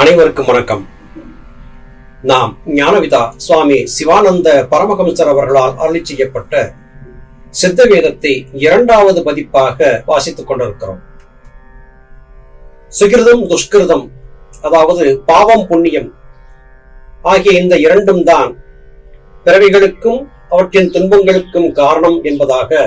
அனைவருக்கும் வணக்கம். நாம் ஞானவிதா சுவாமி சிவானந்த பரமஹம்சர் அவர்களால் அருளி செய்யப்பட்ட சித்த வேதத்தை இரண்டாவது பதிப்பாக வாசித்துக் கொண்டிருக்கிறோம். சுகிருதம் துஷ்கிருதம் அதாவது பாவம் புண்ணியம் ஆகிய இந்த இரண்டும் தான் பிறவிகளுக்கும் அவற்றின் துன்பங்களுக்கும் காரணம் என்பதாக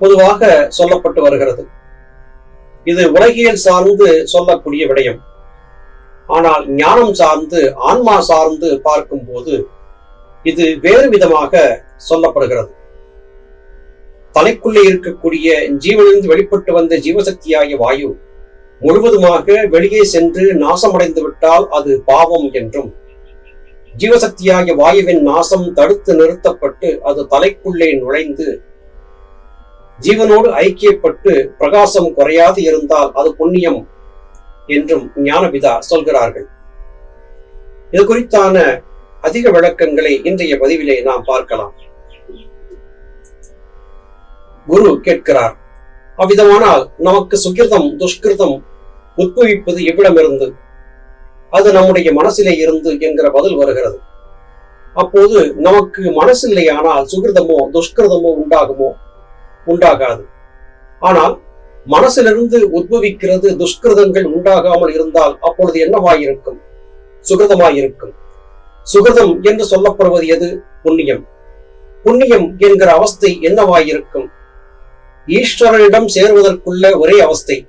பொதுவாக சொல்லப்பட்டு வருகிறது. இது உலகியல் சார்ந்து சொல்லக்கூடிய விடயம். ஆனால் ஞானம் சார்ந்து ஆன்மா சார்ந்து பார்க்கும் போது இது வேறு விதமாக சொல்லப்படுகிறது. தலைக்குள்ளே இருக்கக்கூடிய ஜீவனிலிருந்து வெளிப்பட்டு வந்த ஜீவசக்தியாகிய வாயு முழுவதுமாக வெளியே சென்று நாசமடைந்து விட்டால் அது பாவம் என்றும் ஜீவசக்தியாகிய வாயுவின் நாசம் தடுத்து நிறுத்தப்பட்டு அது தலைக்குள்ளே நுழைந்து ஜீவனோடு ஐக்கியப்பட்டு பிரகாசம் குறையாது இருந்தால் அது புண்ணியம் என்றும் ஞானபிதா சொல்கிறார்கள். இது குறித்தான அதிக விளக்கங்களை இன்றைய பதிவிலே நாம் பார்க்கலாம். குரு கேட்கிறார் அவ்விதமானால் நமக்கு சுகிருதம் துஷ்கிருதம் உட்பவிப்பது எவ்விடமிருந்து? அது நம்முடைய மனசிலே இருந்து என்கிற பதில் வருகிறது. அப்போது நமக்கு மனசில்லையானால் சுகிருதமோ துஷ்கிருதமோ உண்டாகுமோ உண்டாகாது. ஆனால் மனசிலிருந்து உத்பவிக்கிறது துஷ்கிருதங்கள் உண்டாகாமல் இருந்தால் அப்பொழுது என்னவாயிருக்கும்? சுகிருதமாயிருக்கும். சுகிருதம் என்று சொல்லப்படுவது எது? புண்ணியம். புண்ணியம் என்கிற அவஸ்தை என்னவாயிருக்கும்? ஈஸ்வரனிடம் சேருவதற்குள்ள ஒரே அவஸ்தை.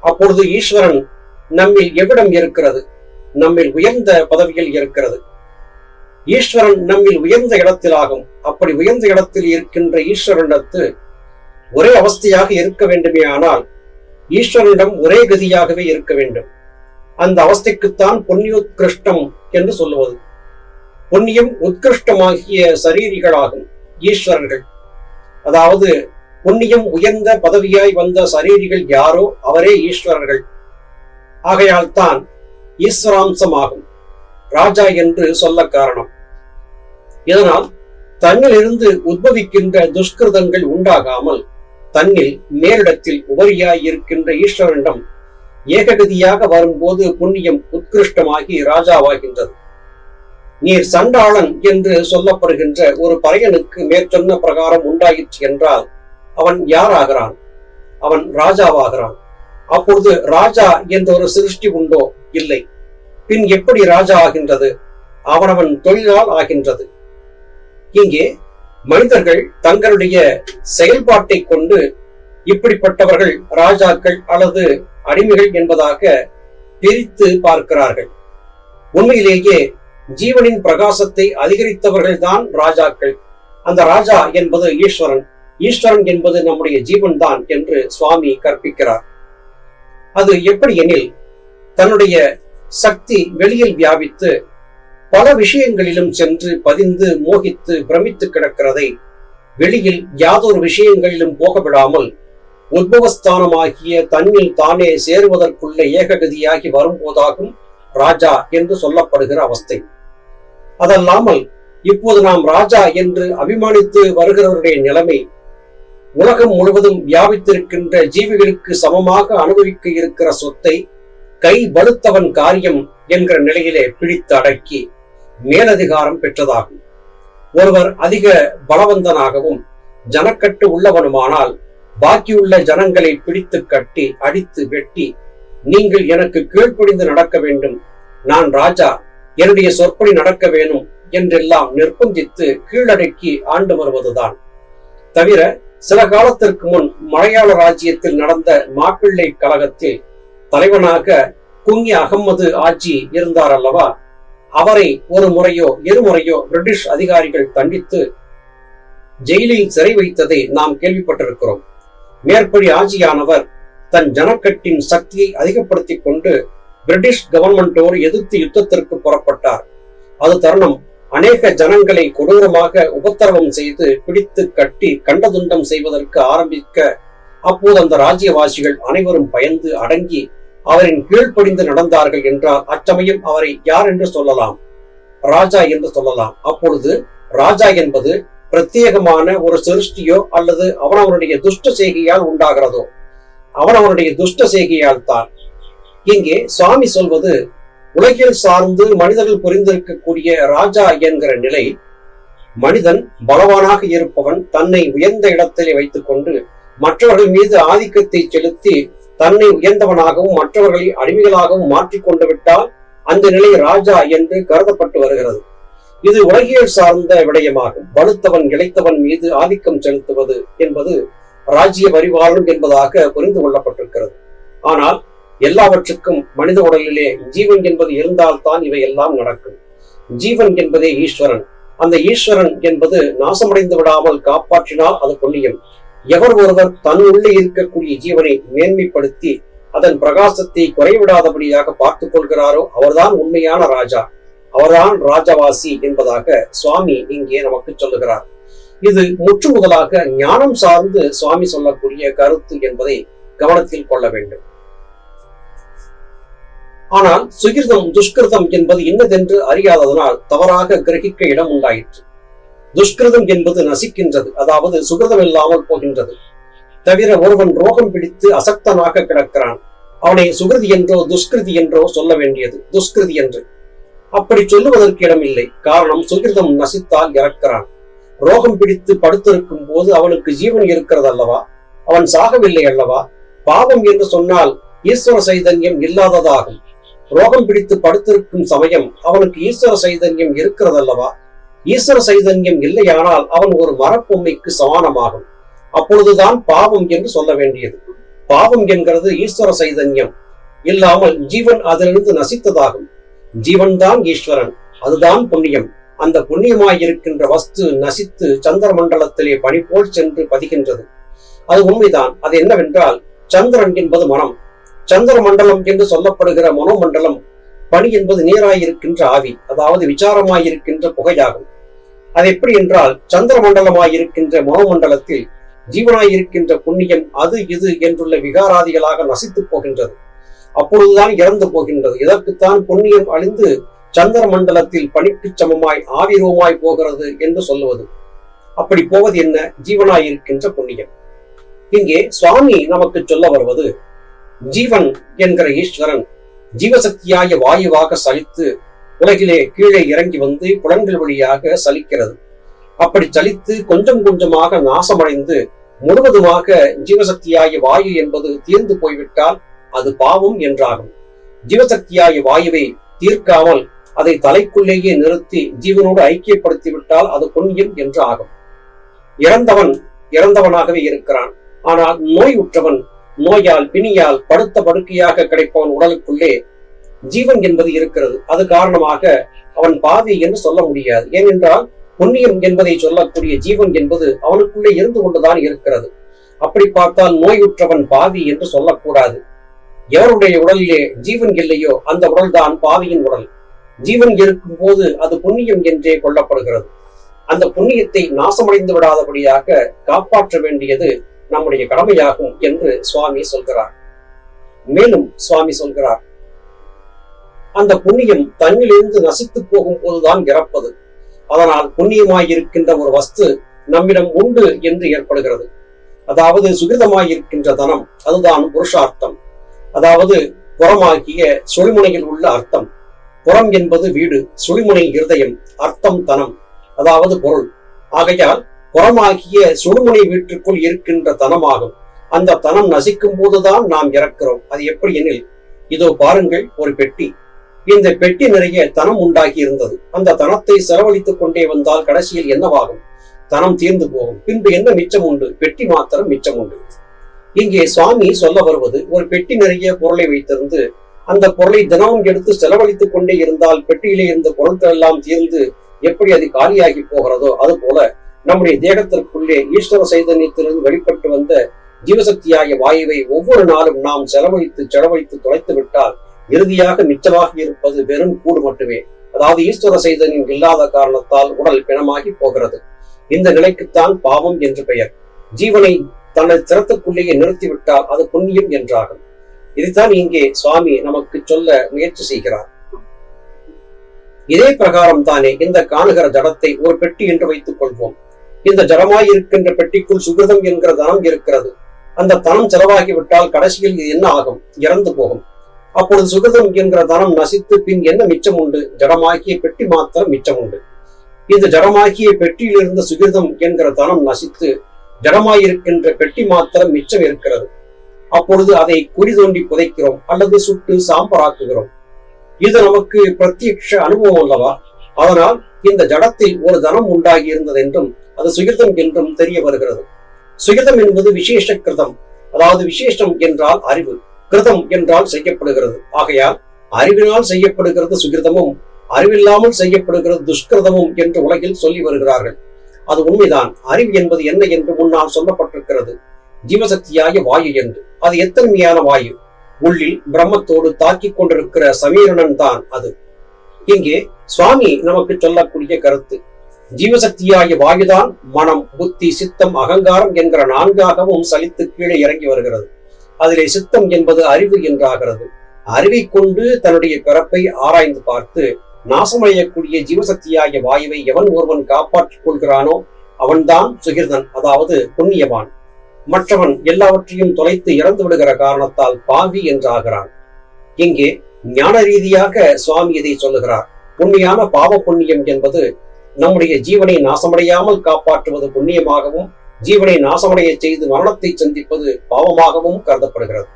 அப்பொழுது ஈஸ்வரன் நம்மில் எவ்விடம் இருக்கிறது? நம்மில் உயர்ந்த பதவியில் இருக்கிறது. ஈஸ்வரன் நம்மில் உயர்ந்த இடத்திலாகும். அப்படி உயர்ந்த இடத்தில் இருக்கின்ற ஈஸ்வரனிடத்து ஒரே அவஸ்தையாக இருக்க வேண்டுமே ஆனால் ஈஸ்வரனிடம் ஒரே கதியாகவே இருக்க வேண்டும். அந்த அவஸ்தைக்குத்தான் பொன்னியுத்கிருஷ்டம் என்று சொல்லுவது. பொன்னியம் உத்கிருஷ்டமாகிய சரீரிகளாகும் ஈஸ்வரர்கள். அதாவது பொன்னியம் உயர்ந்த பதவியாய் வந்த சரீரிகள் யாரோ அவரே ஈஸ்வரர்கள். ஆகையால் தான் ஈஸ்வராம்சமாகும். ராஜா என்று சொல்ல காரணம். இதனால் தன்னிலிருந்து உத்பவிக்கின்ற துஷ்கிருதங்கள் உண்டாகாமல் தன்னில் மேலிடத்தில் உபரியாய் இருக்கின்ற ஈஸ்வரனிடம் ஏககதியாக வரும்போது புண்ணியம் உத்கிருஷ்டமாகி ராஜாவாகின்றது. நீர் சண்டாளன் என்று சொல்லப்படுகின்ற ஒரு பறையனுக்கு மேற்சொன்ன பிரகாரம் உண்டாயிற்று என்றால் அவன் யாராகிறான்? அவன் ராஜாவாகிறான். அப்பொழுது ராஜா என்ற ஒரு சிருஷ்டி உண்டோ? இல்லை. பின் எப்படி ராஜா ஆகின்றது? அவனவன் தொழிலால் ஆகின்றது. இங்கே மனிதர்கள் தங்களுடைய செயல்பாட்டை கொண்டு இப்படிப்பட்டவர்கள் ராஜாக்கள் அல்லது அடிமைகள் என்பதாக பிரித்து பார்க்கிறார்கள். உண்மையிலேயே ஜீவனின் பிரகாசத்தை அதிகரித்தவர்கள் தான் ராஜாக்கள். அந்த ராஜா என்பது ஈஸ்வரன். ஈஸ்வரன் என்பது நம்முடைய ஜீவன் தான் என்று சுவாமி கற்பிக்கிறார். அது எப்படி எனில் தன்னுடைய சக்தி வெளியில் வியாபித்து பல விஷயங்களிலும் சென்று பதிந்து மோகித்து பிரமித்து கிடக்கிறதை வெளியில் யாதொரு விஷயங்களிலும் போக விடாமல் உத்பவஸ்தானமாகிய தன்னில் தானே சேருவதற்குள்ள ஏககதியாகி வரும்போதாகும் ராஜா என்று சொல்லப்படுகிற அவஸ்தை. அதல்லாமல் இப்போது நாம் ராஜா என்று அபிமானித்து வருகிறவருடைய நிலைமை உலகம் முழுவதும் வியாபித்திருக்கின்ற ஜீவிகளுக்கு சமமாக அனுபவிக்க இருக்கிற சொத்தை கை வலுத்தவன் காரியம் என்கிற நிலையிலே பிடித்து அடக்கி மேலதிகாரம் பெற்றதாகும். ஒருவர் அதிக பலவந்தனாகவும் ஜனக்கட்டு உள்ளவனுமானால் பாக்கியுள்ள ஜனங்களை பிடித்து கட்டி அடித்து வெட்டி நீங்கள் எனக்கு கீழ்ப்படிந்து நடக்க வேண்டும். நான் ராஜா. என்னுடைய சொற்படி நடக்க வேணும் என்றெல்லாம் நிர்பந்தித்து கீழடக்கி ஆண்டு வருவதுதான். தவிர சில காலத்திற்கு முன் மலையாள ராஜ்யத்தில் நடந்த மாப்பிள்ளை கழகத்தில் தலைவனாக குங்கி அகமது ஆட்சி இருந்தார் அல்லவா அவரை ஒரு முறையோ இருமுறையோ பிரிட்டிஷ் அதிகாரிகள் தண்டித்து ஜெயிலில் சிறை வைத்ததை நாம் கேள்விப்பட்டிருக்கிறோம். மேற்படி ஆட்சியானவர் தன் ஜனக்கட்டின் சக்தியை அதிகப்படுத்திக் கொண்டு பிரிட்டிஷ் கவர்மெண்டோடு எதிர்த்து யுத்தத்திற்கு புறப்பட்டார். அது தருணம் அநேக ஜனங்களை கொடூரமாக உபத்திரவம் செய்து பிடித்து கட்டி கண்டதுண்டம் செய்வதற்கு ஆரம்பிக்க அப்போது அந்த ராஜ்யவாசிகள் அனைவரும் பயந்து அடங்கி அவரின் கீழ்ப்படிந்து நடந்தார்கள் என்றால் அச்சமயம் அவரை யார் என்று சொல்லலாம்? ராஜா என்று சொல்லலாம். அப்பொழுது ராஜா என்பது பிரத்யேகமான ஒரு சிருஷ்டியோ அல்லது அவனவனுடைய துஷ்ட செய்கையால் உண்டாகிறதோ? அவனவனுடைய துஷ்ட செய்கையால் தான். இங்கே சுவாமி சொல்வது உலகில் சார்ந்து மனிதர்கள் புரிந்திருக்கக்கூடிய ராஜா என்கிற நிலை மனிதன் பலவானாக இருப்பவன் தன்னை உயர்ந்த இடத்திலே வைத்துக் கொண்டு மற்றவர்கள் மீது ஆதிக்கத்தை செலுத்தி தன்னை உயர்ந்தவனாகவும் மற்றவர்களை அடிமைகளாகவும் மாற்றிக்கொண்டு விட்டால் அந்த நிலை ராஜா என்று கருதப்பட்டு வருகிறது. இது உலகியல் சார்ந்த விடயமாகும். வலுத்தவன் இழைத்தவன் மீது ஆதிக்கம் செலுத்துவது என்பது ராஜ்ய பரிவாரம் என்பதாக புரிந்து கொள்ளப்பட்டிருக்கிறது. ஆனால் எல்லாவற்றுக்கும் மனித உடலிலே ஜீவன் என்பது இருந்தால்தான் இவை எல்லாம் நடக்கும். ஜீவன் என்பதே ஈஸ்வரன். அந்த ஈஸ்வரன் என்பது நாசமடைந்து விடாமல் காப்பாற்றினால் அது புண்ணியம். எவர் ஒருவர் தன் உள்ளே இருக்கக்கூடிய ஜீவனை மேன்மைப்படுத்தி அதன் பிரகாசத்தை குறைவிடாதபடியாக பார்த்துக் கொள்கிறாரோ அவர்தான் உண்மையான ராஜா. அவர்தான் ராஜவாசி என்பதாக சுவாமி இங்கே நமக்கு சொல்லுகிறார். இது முற்று முதலாக ஞானம் சார்ந்து சுவாமி சொல்லக்கூடிய கருத்து என்பதை கவனத்தில் கொள்ள வேண்டும். ஆனால் சுகிருதம் துஷ்கிருதம் என்பது என்னதென்று அறியாததனால் தவறாக கிரகிக்க இடம் உண்டாயிற்று. துஷ்கிருதம் என்பது நசிக்கின்றது. அதாவது சுகிருதம் இல்லாமல் போகின்றது. தவிர ஒருவன் ரோகம் பிடித்து அசக்தனாக கிடக்கிறான். அவனை சுகிருதி என்றோ துஷ்கிருதி என்றோ சொல்ல வேண்டியது. துஷ்கிருதி என்று. அப்படி சொல்லுவதற்கு இடமில்லை. காரணம் சுகிருதம் நசித்தால் இறக்கிறான். ரோகம் பிடித்து படுத்திருக்கும் போது அவனுக்கு ஜீவன் இருக்கிறது அல்லவா? அவன் சாகவில்லை அல்லவா? பாவம் என்று சொன்னால் ஈஸ்வர சைதன்யம் இல்லாததாகும். ரோகம் பிடித்து படுத்திருக்கும் சமயம் அவனுக்கு ஈஸ்வர சைதன்யம் இருக்கிறதல்லவா ஈஸ்வர சைதன்யம் இல்லையானால் அவன் ஒரு மரப்பொம்மைக்கு சமானமாகும். அப்பொழுதுதான் பாவம் என்று சொல்ல வேண்டியது. பாவம் என்கிறது ஈஸ்வர சைதன்யம். இல்லாமல் ஜீவன் அதிலிருந்து நசித்ததாகும். ஜீவன் தான் ஈஸ்வரன். அதுதான் புண்ணியம். அந்த புண்ணியமாயிருக்கின்ற வஸ்து நசித்து சந்திர மண்டலத்திலே பனி போல் சென்று பதிகின்றது. அது உண்மைதான். அது என்னவென்றால் சந்திரன் என்பது மனம். சந்திர மண்டலம் என்று சொல்லப்படுகிற மனோமண்டலம் பனி என்பது நீராயிருக்கின்ற ஆவி அதாவது விசாரமாயிருக்கின்ற புகையாகும். அது எப்படி என்றால் சந்திர மண்டலமாயிருக்கின்ற மனோமண்டலத்தில் ஜீவனாயிருக்கின்ற புண்ணியம் அது இது என்றுள்ள விகாராதிகளாக நசித்து போகின்றது. அப்பொழுதுதான் இறந்து போகின்றது. இதற்குத்தான் புண்ணியம் அழிந்து சந்திர மண்டலத்தில் பணிக்கு சமமாய் ஆவிரூபமாய் போகிறது என்று சொல்லுவது. அப்படி போவது என்ன? ஜீவனாயிருக்கின்ற புண்ணியம். இங்கே சுவாமி நமக்கு சொல்ல வருவது ஜீவன் என்கிற ஈஸ்வரன் ஜீவசக்தியாய வாயுவாக சலித்து உலகிலே கீழே இறங்கி வந்து புலன்கள் வழியாக சலிக்கிறது. அப்படி சலித்து கொஞ்சம் கொஞ்சமாக நாசமடைந்து முழுவதுமாக ஜீவசக்தியாய வாயு என்பது தீர்ந்து போய்விட்டால் அது பாவம் என்றாகும். ஜீவசக்தியாய வாயுவை தீர்க்காமல் அதை தலைக்குள்ளேயே நிறுத்தி ஜீவனோடு ஐக்கியப்படுத்திவிட்டால் அது புண்ணியம் என்று ஆகும். இறந்தவன் இறந்தவனாகவே இருக்கிறான். ஆனால் நோய் உற்றவன் நோயால் பிணியால் படுத்த படுக்கையாக கிடைப்பவன் உடலுக்குள்ளே ஜீவன் என்பது இருக்கிறது. அது காரணமாக அவன் பாவி என்று சொல்ல முடியாது. ஏனென்றால் புண்ணியம் என்பதை சொல்லக்கூடிய ஜீவன் என்பது அவனுக்குள்ளே இருந்து கொண்டுதான் இருக்கிறது. அப்படி பார்த்தால் நோயுற்றவன் பாவி என்று சொல்லக்கூடாது. எவருடைய உடலிலே ஜீவன் இல்லையோ அந்த உடல்தான் பாவியின் உடல். ஜீவன் இருக்கும் போது அது புண்ணியம் என்றே கொள்ளப்படுகிறது. அந்த புண்ணியத்தை நாசமடைந்து விடாதபடியாக காப்பாற்ற வேண்டியது நம்முடைய கடமையாகும் என்று சுவாமி சொல்கிறார். மேலும் சுவாமி சொல்கிறார் அந்த புண்ணியம் தன்னிலிருந்து நசித்து போகும் போதுதான் இறப்பது அதனால் புண்ணியமாயிருக்கின்ற ஒரு வஸ்து நம்மிடம் உண்டு என்று ஏற்படுகிறது. அதாவது சுகிருதமாயிருக்கின்ற தனம் அதுதான் புருஷார்த்தம். அதாவது புறமாகிய சுழிமுனையில் உள்ள அர்த்தம். புறம் என்பது வீடு சுழிமுனை இருதயம் அர்த்தம் தனம் அதாவது பொருள். ஆகையால் புறமாகிய சுடுமுனை வீட்டிற்குள் இருக்கின்ற தனமாகும். அந்த தனம் நசிக்கும் போதுதான் நாம் இறக்கிறோம். அது எப்படி எனில் இதோ பாருங்கள் ஒரு பெட்டி. இந்த பெட்டி நிறைய தனம் உண்டாகி இருந்தது அந்த தனத்தை செலவழித்துக் கொண்டே வந்தால் கடைசியில் என்னவாகும்? தனம் தீர்ந்து போகும். பின்பு என்ன மிச்சம் உண்டு? பெட்டி மாத்திரம் மிச்சம் உண்டு. இங்கே சுவாமி சொல்ல வருவது ஒரு பெட்டி நிறைய பொருளை வைத்திருந்து அந்த பொருளை தினமும் எடுத்து செலவழித்துக் கொண்டே இருந்தால் பெட்டியிலே இருந்த பொருட்கள் எல்லாம் தீர்ந்து எப்படி அது காலியாகி போகிறதோ அது போல நம்முடைய தேகத்திற்குள்ளே ஈஸ்வர சைதன்யத்திலிருந்து வெளிப்பட்டு வந்த ஜீவசக்தியாகிய வாயுவை ஒவ்வொரு நாளும் நாம் செலவழித்து செலவழித்து தொலைத்து விட்டால் இறுதியாக மிச்சமாக இருப்பது வெறும் கூடு மட்டுமே. அதாவது ஈஸ்வர சைதன்யம் இல்லாத காரணத்தால் உடல் பிணமாகி போகிறது. இந்த நிலைக்குத்தான் பாவம் என்று பெயர். ஜீவனை தனது திறத்துக்குள்ளேயே நிறுத்திவிட்டால் அது புண்ணியம் என்றாகும். இதுதான் இங்கே சுவாமி நமக்கு சொல்ல முயற்சி செய்கிறார். இதே பிரகாரம் தானே இந்த காணுகிற ஜடத்தை ஒரு பெட்டி என்று வைத்துக் கொள்வோம். இந்த ஜடமாயிருக்கின்ற பெட்டிக்குள் சுகிருதம் என்கிற தனம் இருக்கிறது. அந்த தனம் செலவாகிவிட்டால் கடைசியில் இது என்ன ஆகும்? இறந்து போகும். அப்பொழுது சுகிருதம் என்கிற தனம் நசித்து பின் என்ன மிச்சம் உண்டு? ஜடமாகிய பெட்டி மாத்திரம் மிச்சம் உண்டு. இந்த ஜடமாகிய பெட்டியில் இருந்த சுகிருதம் என்கிற தனம் நசித்து ஜடமாயிருக்கின்ற பெட்டி மாத்திரம் மிச்சம் இருக்கிறது. அப்பொழுது அதை குழி தோண்டி புதைக்கிறோம் அல்லது சுட்டு சாம்பராக்குகிறோம். இது நமக்கு பிரத்யக்ஷ அனுபவம் அல்லவா? அதனால் இந்த ஜடத்தில் ஒரு தனம் உண்டாகி இருந்தது என்றும் அது சுகிருதம் என்றும் தெரிய வருகிறது. சுகிருதம் என்பது விசேஷ கிருதம். அதாவது விசேஷம் என்றால் அறிவு கிருதம் என்றால் செய்யப்படுகிறது. ஆகையால் அறிவினால் செய்யப்படுகிறது சுகிருதமும் அறிவில்லாமல் செய்யப்படுகிறது துஷ்கிருதமும் என்று உலகில் சொல்லி வருகிறார்கள். அது உண்மைதான். அறிவு என்பது என்ன என்று முன்னால் சொல்லப்பட்டிருக்கிறது. ஜீவசக்தியாய வாயு என்று. அது எத்தன்மையான வாயு? உள்ளில் பிரம்மத்தோடு தாக்கிக் கொண்டிருக்கிற சமீரணன் தான் அது. இங்கே சுவாமி நமக்கு சொல்லக்கூடிய கருத்து. ஜீவசக்தியாகிய வாயுதான் மனம் புத்தி சித்தம் அகங்காரம் என்கிற நான்காகவும் சலித்து கீழே இறங்கி வருகிறது. அதிலே சித்தம் என்பது அறிவு என்றாகிறது. அறிவை கொண்டு தன்னுடைய பிறப்பை ஆராய்ந்து பார்த்து நாசமடையக்கூடிய ஜீவசக்தியாகிய வாயுவை எவன் ஒருவன் காப்பாற்றிக் கொள்கிறானோ அவன்தான் சுகிர்தன் அதாவது புண்ணியவான். மற்றவன் எல்லாவற்றையும் தொலைத்து இறந்து விடுகிற காரணத்தால் பாவி என்றாகிறான். இங்கே ஞான ரீதியாக சுவாமி இதை சொல்லுகிறார். உண்மையான பாவ புண்ணியம் என்பது நம்முடைய ஜீவனை நாசமடையாமல் காப்பாற்றுவது புண்ணியமாகவும் ஜீவனை நாசமடைய செய்து மரணத்தை சந்திப்பது பாவமாகவும் கருதப்படுகிறது.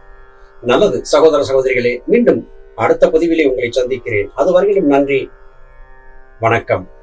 நல்லது சகோதர சகோதரிகளே மீண்டும் அடுத்த பதிவிலே உங்களை சந்திக்கிறேன். அதுவரையிலும் நன்றி வணக்கம்.